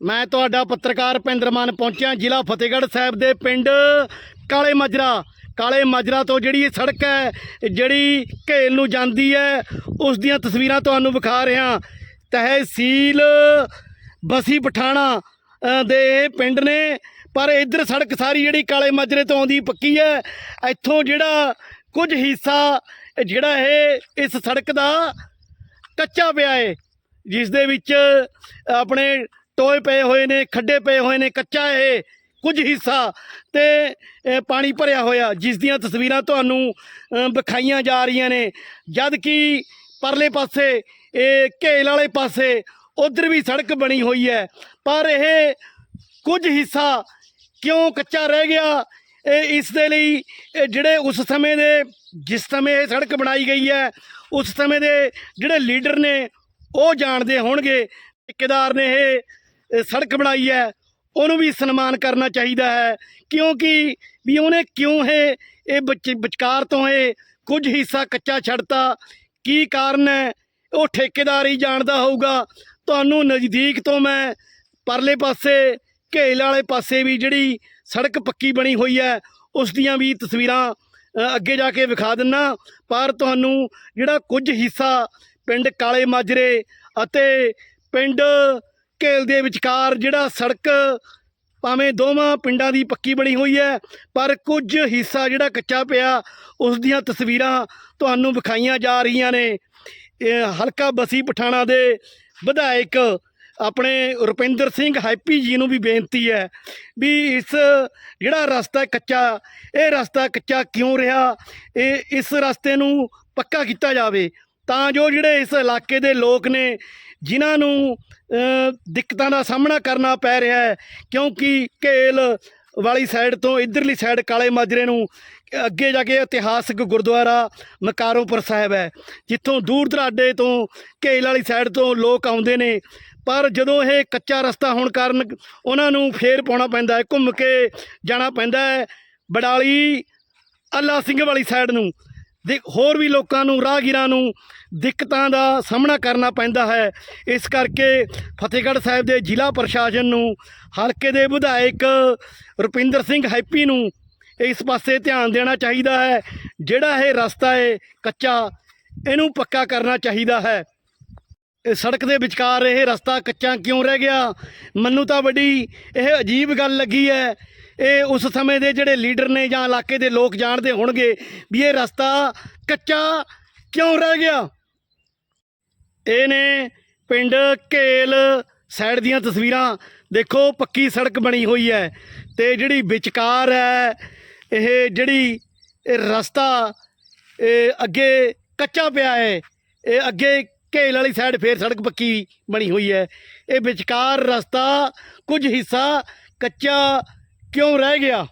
ਮੈਂ ਤੁਹਾਡਾ ਪੱਤਰਕਾਰ ਪਿੰਦਰਮਾਨ ਪਹੁੰਚਿਆ, ਜ਼ਿਲ੍ਹਾ ਫਤਿਹਗੜ੍ਹ ਸਾਹਿਬ ਦੇ ਪਿੰਡ ਕਾਲੇ ਮਾਜਰਾ। ਕਾਲੇ ਮਾਜਰਾ ਤੋਂ ਜਿਹੜੀ ਇਹ ਸੜਕ ਹੈ ਜਿਹੜੀ ਘੇਲ ਨੂੰ ਜਾਂਦੀ ਹੈ, ਉਸ ਦੀਆਂ ਤਸਵੀਰਾਂ ਤੁਹਾਨੂੰ ਵਿਖਾ ਰਿਹਾ। ਤਹਿਸੀਲ ਬਸੀ ਪਠਾਣਾ ਦੇ ਪਿੰਡ ਨੇ। ਪਰ ਇੱਧਰ ਸੜਕ ਸਾਰੀ ਜਿਹੜੀ ਕਾਲੇ ਮਾਜਰੇ ਤੋਂ ਆਉਂਦੀ ਪੱਕੀ ਹੈ। ਇੱਥੋਂ ਜਿਹੜਾ ਕੁਝ ਹਿੱਸਾ, ਜਿਹੜਾ ਇਹ ਇਸ ਸੜਕ ਦਾ ਕੱਚਾ ਪਿਆ ਹੈ, ਜਿਸ ਦੇ ਵਿੱਚ ਆਪਣੇ ਟੋਏ ਪਏ ਹੋਏ ਨੇ, ਖੱਡੇ ਪਏ ਹੋਏ ਨੇ, ਕੱਚਾ ਇਹ ਕੁਝ ਹਿੱਸਾ ਤੇ ਪਾਣੀ ਭਰਿਆ ਹੋਇਆ, ਜਿਸ ਦੀਆਂ ਤਸਵੀਰਾਂ ਤੁਹਾਨੂੰ ਵਿਖਾਈਆਂ ਜਾ ਰਹੀਆਂ ਨੇ। ਜਦ ਕਿ ਪਰਲੇ ਪਾਸੇ, ਇਹ ਘੇਲ ਵਾਲੇ ਪਾਸੇ ਉਧਰ ਵੀ ਸੜਕ ਬਣੀ ਹੋਈ ਹੈ। ਪਰ ਇਹ ਕੁਝ ਹਿੱਸਾ ਕਿਉਂ ਕੱਚਾ ਰਹਿ ਗਿਆ? ਇਹ ਇਸ ਦੇ ਲਈ, ਇਹ ਜਿਹੜੇ ਉਸ ਸਮੇਂ ਦੇ, ਜਿਸ ਸਮੇਂ ਇਹ ਸੜਕ ਬਣਾਈ ਗਈ ਹੈ, ਉਸ ਸਮੇਂ ਦੇ ਜਿਹੜੇ ਲੀਡਰ ਨੇ, ਉਹ ਜਾਣਦੇ ਹੋਣਗੇ। ਠੇਕੇਦਾਰ ਨੇ ਇਹ ਸੜਕ ਬਣਾਈ ਹੈ, ਉਹਨੂੰ ਵੀ ਸਨਮਾਨ ਕਰਨਾ ਚਾਹੀਦਾ ਹੈ। ਕਿਉਂਕਿ ਵੀ ਉਹਨੇ ਕਿਉਂ ਇਹ ਇਹ ਵਿਚ- ਵਿਚਕਾਰ ਤੋਂ ਇਹ ਕੁਝ ਹਿੱਸਾ ਕੱਚਾ ਛੱਡਤਾ, ਕੀ ਕਾਰਨ ਹੈ, ਉਹ ਠੇਕੇਦਾਰ ਹੀ ਜਾਣਦਾ ਹੋਊਗਾ। ਤੁਹਾਨੂੰ ਨਜ਼ਦੀਕ ਤੋਂ ਮੈਂ ਪਰਲੇ ਪਾਸੇ, ਘੇਲ ਵਾਲੇ ਪਾਸੇ ਵੀ ਜਿਹੜੀ ਸੜਕ ਪੱਕੀ ਬਣੀ ਹੋਈ ਹੈ, ਉਸ ਦੀਆਂ ਵੀ ਤਸਵੀਰਾਂ ਅੱਗੇ ਜਾ ਕੇ ਵਿਖਾ ਦਿੰਨਾ। ਪਰ ਤੁਹਾਨੂੰ ਜਿਹੜਾ ਕੁਝ ਹਿੱਸਾ ਪਿੰਡ ਕਾਲੇ ਮਾਜਰੇ ਅਤੇ ਪਿੰਡ ਘੇਲ ਦੇ ਵਿਚਕਾਰ ਜਿਹੜਾ ਸੜਕ ਭਾਵੇਂ ਦੋਵਾਂ ਪਿੰਡਾਂ ਦੀ ਪੱਕੀ ਬਣੀ ਹੋਈ ਹੈ, ਪਰ ਕੁਝ ਹਿੱਸਾ ਜਿਹੜਾ ਕੱਚਾ ਪਿਆ, ਉਸ ਦੀਆਂ ਤਸਵੀਰਾਂ ਤੁਹਾਨੂੰ ਵਿਖਾਈਆਂ ਜਾ ਰਹੀਆਂ ਨੇ। ਹਲਕਾ ਬਸੀ ਪਠਾਣਾ ਦੇ ਵਿਧਾਇਕ ਆਪਣੇ ਰੁਪਿੰਦਰ ਸਿੰਘ ਹੈਪੀ ਜੀ ਨੂੰ ਵੀ ਬੇਨਤੀ ਹੈ ਵੀ ਇਸ ਜਿਹੜਾ ਰਸਤਾ ਕੱਚਾ, ਇਹ ਰਸਤਾ ਕੱਚਾ ਕਿਉਂ ਰਿਹਾ? ਇਹ ਇਸ ਰਸਤੇ ਨੂੰ ਪੱਕਾ ਕੀਤਾ ਜਾਵੇ। ਤਾਂ ਜੋ ਜਿਹੜੇ ਇਸ ਇਲਾਕੇ ਦੇ ਲੋਕ ਨੇ, ਜਿਨ੍ਹਾਂ ਨੂੰ ਦਿੱਕਤਾਂ ਦਾ ਸਾਹਮਣਾ ਕਰਨਾ ਪੈ ਰਿਹਾ ਹੈ, ਕਿਉਂਕਿ ਘੇਲ ਵਾਲੀ ਸਾਈਡ ਤੋਂ ਇਧਰਲੀ ਸਾਈਡ ਕਾਲੇ ਮਾਜਰੇ ਨੂੰ ਅੱਗੇ ਜਾ ਕੇ ਇਤਿਹਾਸਕ ਗੁਰਦੁਆਰਾ ਮਕਾਰੋਪੁਰ ਸਾਹਿਬ ਹੈ, ਜਿੱਥੋਂ ਦੂਰ ਦਰਾਡੇ ਤੋਂ ਘੇਲ ਵਾਲੀ ਸਾਈਡ ਤੋਂ ਲੋਕ ਆਉਂਦੇ ਨੇ। ਪਰ ਜਦੋਂ ਇਹ ਕੱਚਾ ਰਸਤਾ ਹੋਣ ਕਾਰਨ ਉਹਨਾਂ ਨੂੰ ਫੇਰ ਪਾਉਣਾ ਪੈਂਦਾ ਹੈ, ਘੁੰਮ ਕੇ ਜਾਣਾ ਪੈਂਦਾ ਹੈ, ਬਡਾਲੀ ਅੱਲਾ ਸਿੰਘ ਵਾਲੀ ਸਾਈਡ ਨੂੰ। ਦੇ ਹੋਰ ਵੀ ਲੋਕਾਂ ਨੂੰ, ਰਾਹਗੀਰਾਂ ਨੂੰ ਦਿੱਕਤਾਂ ਦਾ ਸਾਹਮਣਾ ਕਰਨਾ ਪੈਂਦਾ ਹੈ। ਇਸ ਕਰਕੇ ਫਤਿਹਗੜ੍ਹ ਸਾਹਿਬ ਦੇ ਜ਼ਿਲ੍ਹਾ ਪ੍ਰਸ਼ਾਸਨ ਨੂੰ, ਹਲਕੇ ਦੇ ਵਿਧਾਇਕ ਰੁਪਿੰਦਰ ਸਿੰਘ ਹੈਪੀ ਨੂੰ ਇਸ ਪਾਸੇ ਧਿਆਨ ਦੇਣਾ ਚਾਹੀਦਾ ਹੈ। ਜਿਹੜਾ ਇਹ ਰਸਤਾ ਹੈ, ਕੱਚਾ, ਇਹਨੂੰ ਪੱਕਾ ਕਰਨਾ ਚਾਹੀਦਾ ਹੈ। ਇਹ ਸੜਕ ਦੇ ਵਿਚਕਾਰ ਇਹ ਰਸਤਾ ਕੱਚਾ ਕਿਉਂ ਰਹਿ ਗਿਆ? ਮੈਨੂੰ ਤਾਂ ਬੜੀ ਇਹ ਅਜੀਬ ਗੱਲ ਲੱਗੀ ਹੈ ਇਹ ਉਸ ਸਮੇਂ ਦੇ ਜਿਹੜੇ ਲੀਡਰ ਨੇ ਜਾਂ ਇਲਾਕੇ ਦੇ ਲੋਕ ਜਾਣਦੇ ਹੋਣਗੇ ਵੀ ਇਹ ਰਸਤਾ ਕੱਚਾ ਕਿਉਂ ਰਹਿ ਗਿਆ? ਇਹ ਨੇ ਪਿੰਡ ਘੇਲ ਸਾਈਡ ਦੀਆਂ ਤਸਵੀਰਾਂ। ਦੇਖੋ, ਪੱਕੀ ਸੜਕ ਬਣੀ ਹੋਈ ਹੈ ਤੇ ਜਿਹੜੀ ਵਿਚਕਾਰ ਹੈ, ਇਹ ਜਿਹੜੀ ਇਹ ਰਸਤਾ, ਇਹ ਅੱਗੇ ਕੱਚਾ ਪਿਆ ਹੈ, ਇਹ ਅੱਗੇ ਘੇਲ ਵਾਲੀ ਸਾਈਡ ਫੇਰ ਸੜਕ ਪੱਕੀ ਬਣੀ ਹੋਈ ਹੈ। ਇਹ ਵਿਚਕਾਰ ਰਸਤਾ ਕੁਝ ਹਿੱਸਾ ਕੱਚਾ ਕਿਉਂ ਰਹਿ ਗਿਆ?